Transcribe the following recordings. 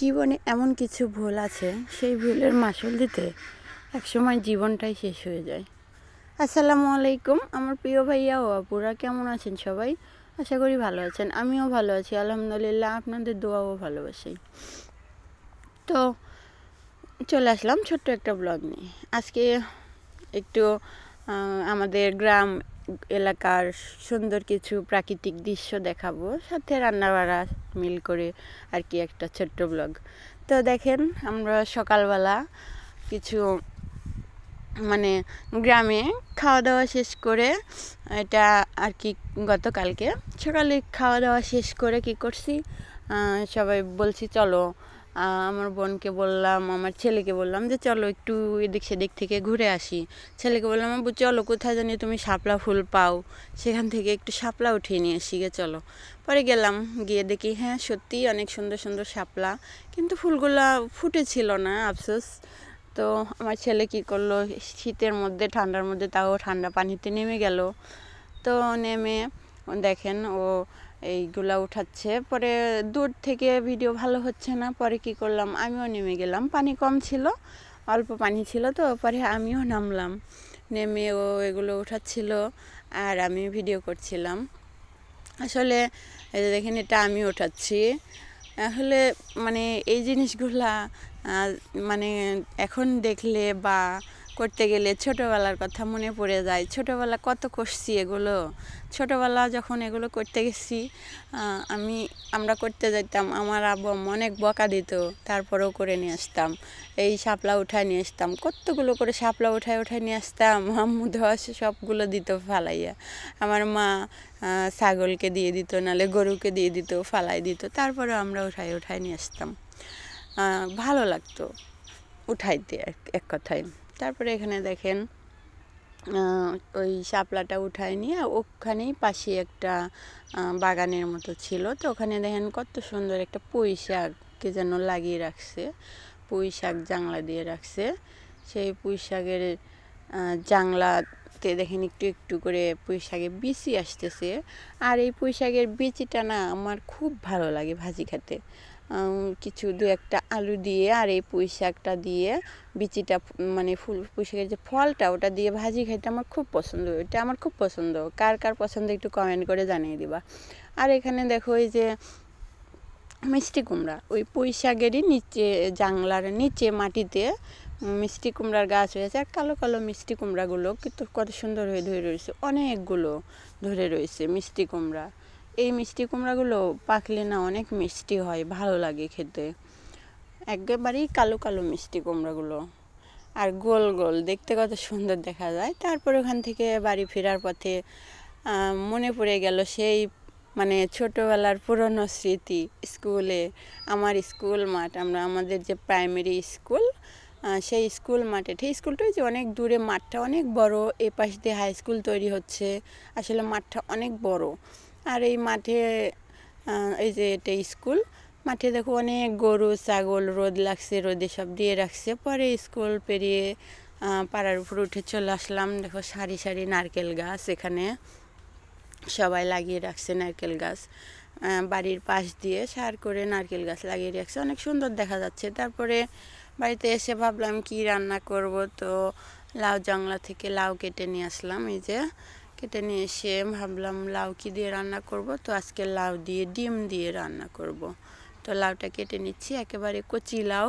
জীবনে এমন কিছু ভুল আছে, সেই ভুলের মাসুল দিতে একসময় জীবনটাই শেষ হয়ে যায়। আসসালামু আলাইকুম, আমার প্রিয় ভাইয়া ও আপুরা, কেমন আছেন সবাই? আশা করি ভালো আছেন, আমিও ভালো আছি, আলহামদুলিল্লাহ আপনাদের দোয়াও ভালোবাসি। তো চলে আসলাম ছোট্ট একটা ব্লগ নিয়ে। আজকে একটু আমাদের গ্রাম এলাকার সুন্দর কিছু প্রাকৃতিক দৃশ্য দেখাবো। সাথে রান্নাবাড়া মিল করে আর কি একটা ছোট্ট ব্লগ তো দেখেন, আমরা সকালবেলা কিছু মানে গ্রামে খাওয়া দাওয়া শেষ করে, এটা আর কি গতকালকে সকালে খাওয়া দাওয়া শেষ করে কি করছি? সবাই বলছি, চলো আমার বোনকে বললাম, আমার ছেলেকে বললাম যে চলো একটু এদিক সেদিক থেকে ঘুরে আসি। ছেলেকে বললাম, আব্বু, চলো, কোথায় জানি তুমি শাপলা ফুল পাও। সেখান থেকে একটু শাপলা উঠিয়ে নিয়ে আসি গে, চলো। পরে গেলাম, গিয়ে দেখি হ্যাঁ সত্যিই অনেক সুন্দর সুন্দর শাপলা, কিন্তু ফুলগুলা ফুটেছিল না, আফসোস। তো আমার ছেলে কি করল, শীতের মধ্যে, ঠান্ডার মধ্যে তাও ঠান্ডা পানিতে নেমে গেল। তো নেমে, দেখেন, ও এইগুলা উঠাচ্ছে। পরে দূর থেকে ভিডিও ভালো হচ্ছে না। পরে কি করলাম? আমিও নেমে গেলাম। পানি কম ছিল, অল্প পানি ছিল তো, পরে আমিও নামলাম। নেমে ও এগুলো উঠাচ্ছিল আর আমি ভিডিও করছিলাম। আসলে এই যে দেখেন, এটা আমি ওঠাচ্ছি আসলে মানে এই জিনিসগুলা মানে এখন দেখলে বা করতে গেলে ছোটোবেলার কথা মনে পড়ে যায়। ছোটোবেলা কত করছি এগুলো? ছোটোবেলা যখন এগুলো করতে গেছি আমি, আমরা করতে যেতাম আমার আব্বু অনেক বকা দিত, তারপরেও করে নিয়ে আসতাম। এই শাপলা উঠায় নিয়ে আসতাম, কতগুলো করে শাপলা উঠায় উঠায় নিয়ে আসতাম, আম্মু ধস সবগুলো দিত ফালাইয়া। আমার মা ছাগলকে দিয়ে দিত নালে গরুকে দিয়ে দিত, ফালাই দিত, তারপরেও আমরা উঠায় উঠায় নিয়ে আসতাম। ভালো লাগতো উঠাইতে এক কথায়। তারপরে এখানে দেখেন ওই শাপলাটা উঠায় নিয়ে ওখানেই পাশে একটা বাগানের মতো ছিল। তো ওখানে দেখেন কত সুন্দর একটা পুঁই শাক কে যেন লাগিয়ে রাখছে, পুঁই শাক জাংলা দিয়ে রাখছে। সেই পুঁই শাকের জাংলাতে দেখেন একটু একটু করে পুঁই শাকের বিচি আসতেছে। আর এই পুঁই শাকের বিচিটা না আমার খুব ভালো লাগে ভাজি খেতে। কিছু দু একটা আলু দিয়ে আর এই পুঁই শাকটা দিয়ে, বিচিটা মানে ফুল, পুঁই শাকের যে ফলটা ওটা দিয়ে ভাজি খেতে আমার খুব পছন্দ। এটা আমার খুব পছন্দ। কার কার পছন্দ একটু কমেন্ট করে জানিয়ে দিবা। আর এখানে দেখো এই যে মিষ্টি কুমড়া, ওই পুঁই শাকেরই নিচে জাংলার নিচে মাটিতে মিষ্টি কুমড়ার গাছ হয়েছে আর কালো কালো মিষ্টি কুমড়াগুলো কিন্তু কত সুন্দর হয়ে ধরে রয়েছে, অনেকগুলো ধরে রয়েছে মিষ্টি কুমড়া। এই মিষ্টি কুমড়াগুলো পাকলে না অনেক মিষ্টি হয়, ভালো লাগে খেতে। একেবারেই কালো কালো মিষ্টি কুমড়াগুলো। আর গোল গোল, দেখতে কত সুন্দর দেখা যায়। তারপর ওখান থেকে বাড়ি ফেরার পথে মনে পড়ে গেল সেই মানে ছোটোবেলার পুরনো স্মৃতি। স্কুলে, আমার স্কুল মাঠ, আমরা আমাদের যে প্রাইমারি স্কুল সেই স্কুল মাঠে ঠিক স্কুলটা যে অনেক দূরে, মাঠটা অনেক বড় এ পাশ দিয়ে হাই স্কুল তৈরি হচ্ছে। আসলে মাঠটা অনেক বড়। আর এই মাঠে এই যে এটা স্কুল, মাঠে দেখো অনেক গরু, ছাগল, রোদ লাগছে, রোদে সব দিয়ে রাখছে। পরে স্কুল পেরিয়ে পাড়ার উপর উঠে চলে আসলাম। দেখো সারি সারি নারকেল গাছ এখানে। সবাই লাগিয়ে রাখছে নারকেল গাছ। বাড়ির পাশ দিয়ে সার করে নারকেল গাছ লাগিয়ে রাখছে। অনেক সুন্দর দেখা যাচ্ছে। তারপরে বাড়িতে এসে ভাবলাম কি রান্না করব, তো লাউ জংলা থেকে লাউ কেটে নিয়ে আসলাম। এই যে কেটে নিয়ে এসে ভাবলাম লাউ কি দিয়ে রান্না করব। তো আজকে লাউ দিয়ে, ডিম দিয়ে রান্না করব। তো লাউটা কেটে নিচ্ছি, একেবারে কচি লাউ।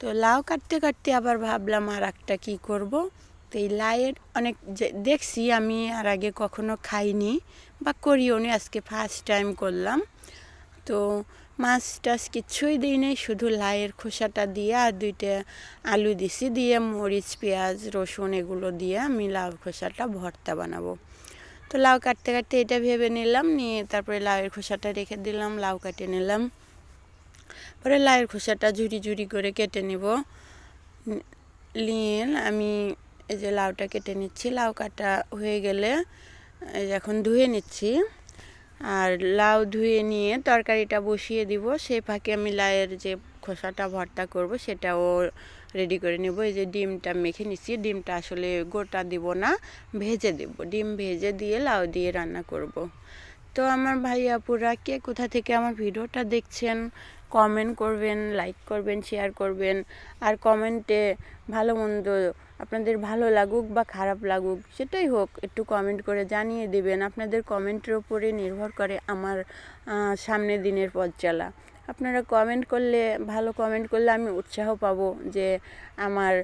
তো লাউ কাটতে কাটতে আবার ভাবলাম আর একটা কী করব। তো এই লাউয়ের অনেক দেখছি আমি আর আগে কখনো খাইনি বা করিও নি, আজকে ফার্স্ট টাইম করলাম। তো মাছ টাছ কিচ্ছুই দিই নেই, শুধু লাউয়ের খোসাটা দিয়ে আর দুইটা আলু দিছি, দিয়ে মরিচ, পেঁয়াজ, রসুন এগুলো দিয়ে আমি লাউ খোসাটা ভর্তা বানাবো। তো লাউ কাটতে কাটতে এটা ভেবে নিলাম, নিয়ে তারপরে লাউয়ের খোসাটা রেখে দিলাম, লাউ কাটে নিলাম। পরে লাউয়ের খোসাটা ঝুরি ঝুড়ি করে কেটে নেব। নিয়ে আমি এই যে লাউটা কেটে নিচ্ছি, লাউ কাটা হয়ে গেলে এখন ধুয়ে নিচ্ছি। আর লাউ ধুয়ে নিয়ে তরকারিটা বসিয়ে দিব, সেই ফাঁকে আমি লাউয়ের যে খোসাটা ভর্তা করব, সেটাও রেডি করে নেব। এই যে ডিমটা মেখে নিচ্ছি। ডিমটা আসলে গোটা দিব না ভেজে দেব। ডিম ভেজে দিয়ে লাউ দিয়ে রান্না করব। তো আমার ভাই আপুরা কে কোথা থেকে আমার ভিডিওটা দেখছেন কমেন্ট করবেন লাইক করবেন শেয়ার করবেন। আর কমেন্টে ভালো মন্দ আপনাদের ভালো লাগুক বা খারাপ লাগুক সেটাই হোক একটু কমেন্ট করে জানিয়ে দেবেন। আপনাদের কমেন্টের উপরে নির্ভর করে আমার আহ, সামনের দিনের পথ চলা। আপনারা কমেন্ট করলে, ভালো কমেন্ট করলে আমি উৎসাহ পাবো যে আমার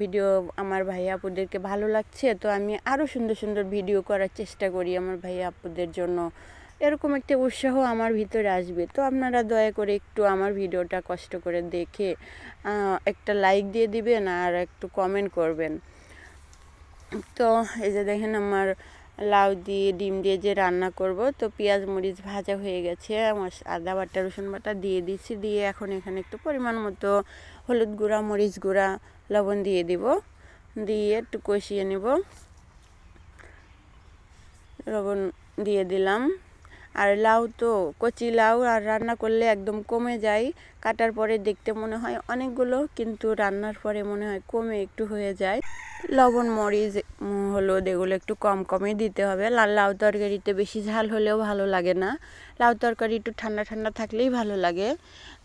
ভিডিও আমার ভাই আপুদেরকে ভালো লাগছে। তো আমি আরও সুন্দর সুন্দর ভিডিও করার চেষ্টা করি আমার ভাই আপুদের জন্য। এরকম একটা উৎসাহ আমার ভিতরে আসবে। তো আপনারা দয়া করে একটু আমার ভিডিওটা কষ্ট করে দেখে একটা লাইক দিয়ে দিবেন আর একটু কমেন্ট করবেন। তো এই যে দেখেন আমার লাউ দিয়ে, ডিম দিয়ে যে রান্না করব, তো পেঁয়াজ, মরিচ ভাজা হয়ে গেছে। আদা বাটা, রসুন বাটা দিয়ে দিচ্ছি দিয়ে এখন এখানে একটু পরিমাণ মতো হলুদ গুঁড়া, মরিচ গুঁড়া, লবণ দিয়ে দিব। দিয়ে একটু কষিয়ে নেব। লবণ দিয়ে দিলাম। আর লাউ তো, কচি লাউ আর রান্না করলে একদম কমে যায়। কাটার পরে দেখতে মনে হয় অনেকগুলো, কিন্তু রান্নার পরে মনে হয় কমে একটু হয়ে যায়। লবণ, মরিচ, হলুদ এগুলো একটু কম কমই দিতে হবে। লাল লাউ তরকারিতে বেশি ঝাল হলেও ভালো লাগে না। লাউ তরকারি একটু ঠান্ডা ঠান্ডা থাকলেই ভালো লাগে।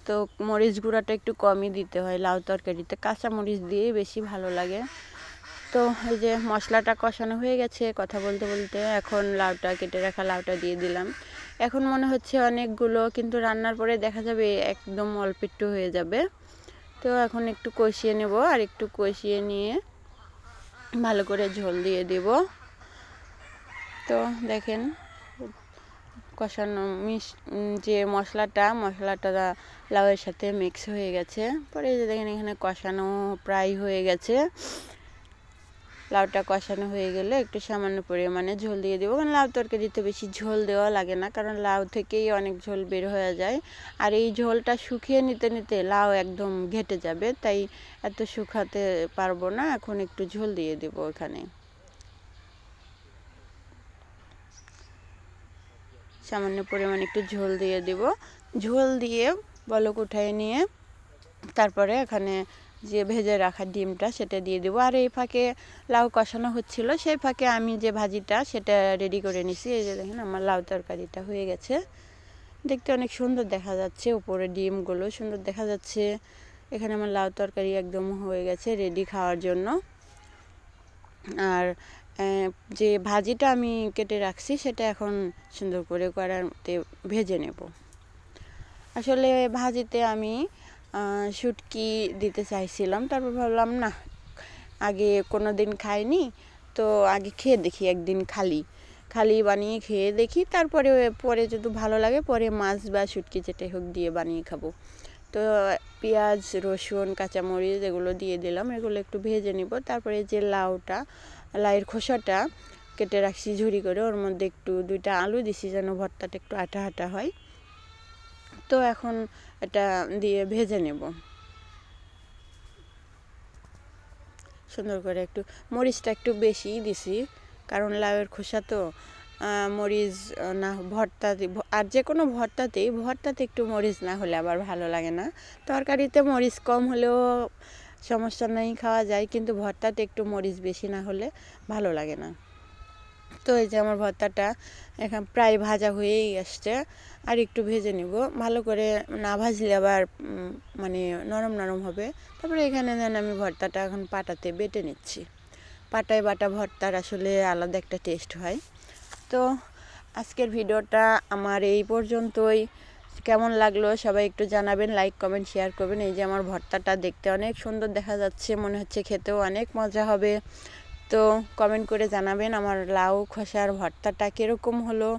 তো মরিচ গুঁড়াটা একটু কমই দিতে হয় লাউ তরকারিতে। কাঁচা মরিচ দিয়েই বেশি ভালো লাগে। তো এই যে মশলাটা কষানো হয়ে গেছে কথা বলতে বলতে এখন লাউটা, কেটে রাখা লাউটা দিয়ে দিলাম। এখন মনে হচ্ছে অনেকগুলো কিন্তু রান্নার পরে দেখা যাবে একদম অল্প একটু হয়ে যাবে। তো এখন একটু কষিয়ে নেব আর একটু কষিয়ে নিয়ে ভালো করে ঝোল দিয়ে দেব। তো দেখেন, কষানো মিশ যে মশলাটা মশলাটা লাউয়ের সাথে মিক্স হয়ে গেছে। পরে যে দেখেন এখানে কষানো প্রায় হয়ে গেছে। লাউটা কষানো হয়ে গেলে একটু সামান্য পরিমাণে ঝোল দিয়ে দেবো। কারণ লাউ তরকারিতে বেশি ঝোল দেওয়া লাগে না, কারণ লাউ থেকেই অনেক ঝোল বের হয়ে যায়। আর এই ঝোলটা শুকিয়ে নিতে নিতে লাউ একদম ঘেটে যাবে, তাই এত শুকাতে পারব না। এখন একটু ঝোল দিয়ে দেবো এখানে সামান্য পরিমাণে একটু ঝোল দিয়ে দিব। ঝোল দিয়ে বলক উঠায় নিয়ে তারপরে এখানে যে ভেজে রাখা ডিমটা সেটা দিয়ে দেবো। আর এই ফাঁকে লাউ কষানো হচ্ছিল, সেই ফাঁকে আমি যে ভাজিটা সেটা রেডি করে নিছি। এই যে দেখেন আমার লাউ তরকারিটা হয়ে গেছে। দেখতে অনেক সুন্দর দেখা যাচ্ছে, উপরে ডিমগুলো সুন্দর দেখা যাচ্ছে। এখানে আমার লাউ তরকারি একদম হয়ে গেছে রেডি খাওয়ার জন্য। আর যে ভাজিটা আমি কেটে রাখছি সেটা এখন সুন্দর করে কড়াইতে ভেজে নেব। আসলে ভাজিতে আমি শুটকি দিতে চাইছিলাম। তারপর ভাবলাম, না, আগে কোনো দিন খাইনি, তো আগে খেয়ে দেখি, একদিন খালি। খালি বানিয়ে খেয়ে দেখি, তারপরে, পরে যদি ভালো লাগে, পরে মাছ বা শুটকি যেটাই হোক দিয়ে বানিয়ে খাব। তো পেঁয়াজ, রসুন, কাঁচামরিচ এগুলো দিয়ে দিলাম, এগুলো একটু ভেজে নিব। তারপরে যে লাউটা, লাউয়ের খোসাটা কেটে রাখছি ঝুড়ি করে, ওর মধ্যে একটু দুইটা আলু দিছি যেন ভর্তাটা একটু আটা আটা হয়। তো এখন এটা দিয়ে ভেজে নেব। সুন্দর করে একটু, মরিচটা একটু বেশিই দিছি, কারণ লাউয়ের খোসা তো মরিচ না, ভর্তা আর যে কোনো ভর্তাতেই, ভর্তাতে একটু মরিচ না হলে আবার ভালো লাগে না। তরকারিতে মরিচ কম হলেও সমস্যা নেই, খাওয়া যায়, কিন্তু ভর্তাতে একটু মরিচ বেশি না হলে ভালো লাগে না। তো এই যে আমার ভর্তাটা এখন প্রায় ভাজা হয়েই আসছে, আর একটু ভেজে নিব। ভালো করে না ভাজলে আবার মানে নরম নরম হবে। তারপরে এখানে দেন আমি ভর্তাটা এখন পাটাতে বেটে নিচ্ছি। পাটায় বাটা ভর্তার আসলে আলাদা একটা টেস্ট হয়। তো আজকের ভিডিওটা আমার এই পর্যন্তই। কেমন লাগল সবাই একটু জানাবেন লাইক কমেন্ট শেয়ার করবেন। এই যে আমার ভর্তাটা দেখতে অনেক সুন্দর দেখা যাচ্ছে, মনে হচ্ছে খেতেও অনেক মজা হবে। তো কমেন্ট করে জানাবেন আমার লাউ খোসার ভর্তাটা কীরকম হলো?